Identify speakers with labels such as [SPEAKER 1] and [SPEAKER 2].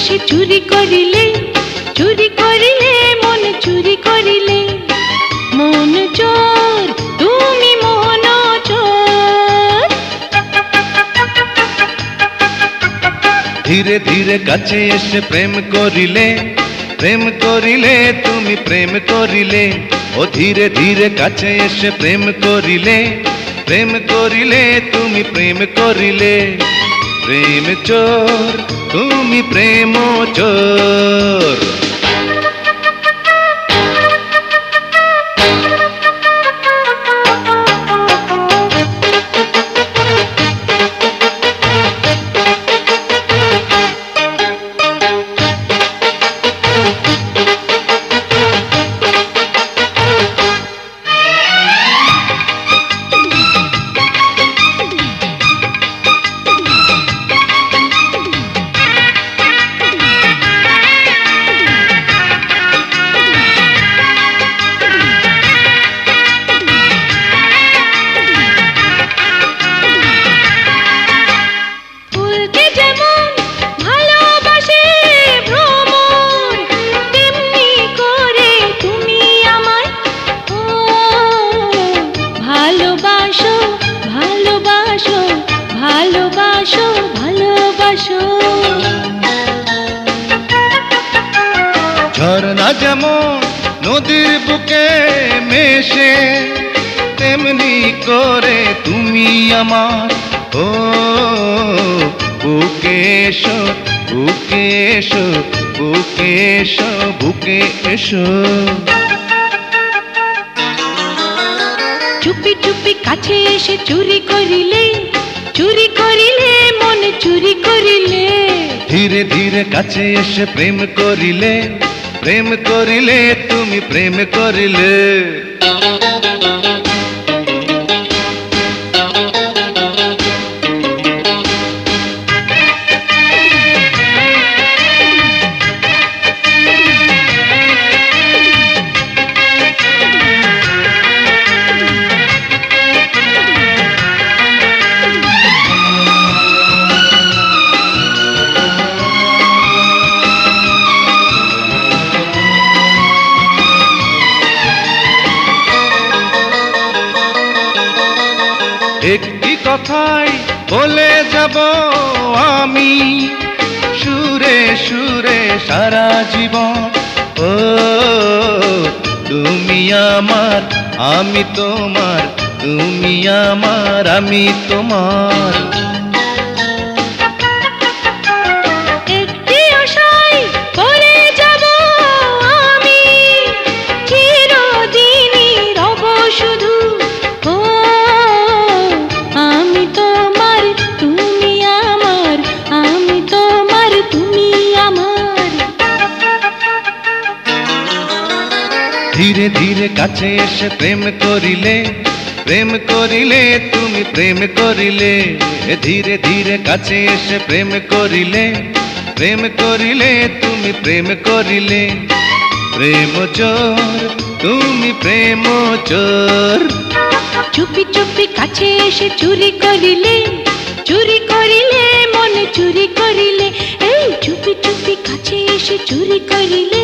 [SPEAKER 1] এসে চুরি করিলে চুরি করিলে, মনে চুরি করিলে। মন চোর, তুমি মন চোর।
[SPEAKER 2] ধীরে ধীরে কাছে এসে প্রেম করিলে প্রেম করিলে, তুমি প্রেম করিলে। ও ধীরে ধীরে কাছে এসে প্রেম করিলে প্রেম করিলে, তুমি প্রেম করিলে। প্রেম চোর তুমি প্রেম চোর।
[SPEAKER 1] যেমন
[SPEAKER 2] নদীর বুকে মেশে তেমনি করে তুমি আমার। ও বুকে এসো বুকে এসো বুকে এসো বুকে এসো।
[SPEAKER 1] চুপি চুপি কাছে এসে চুরি করিলে চুরি করিলে মনে চুরি করিলে।
[SPEAKER 2] ধীরে ধীরে কাছে এসে প্রেম করিলে প্রেম করিলে তুমি প্রেম করিলে। একটি কথাই বলে যাব আমি। সুরে সুরে সারা জীবন। ও, তুমি আমার, আমি তোমার, তুমি আমার, আমি তোমার। ধীরে ধীরে কাছে এসে প্রেম করিলে প্রেম করিলে, তুমি প্রেম করিলে। ধীরে ধীরে কাছে এসে প্রেম করিলে প্রেম করিলে, তুমি প্রেম করিলে। প্রেম চোর, তুমি প্রেম চোর।
[SPEAKER 1] চুপি চুপি কাছে এসে চুরি করিলে চুরি করিলে, মনে চুরি করিলে, এই চুপি চুপি কাছে এসে চুরি করিলে।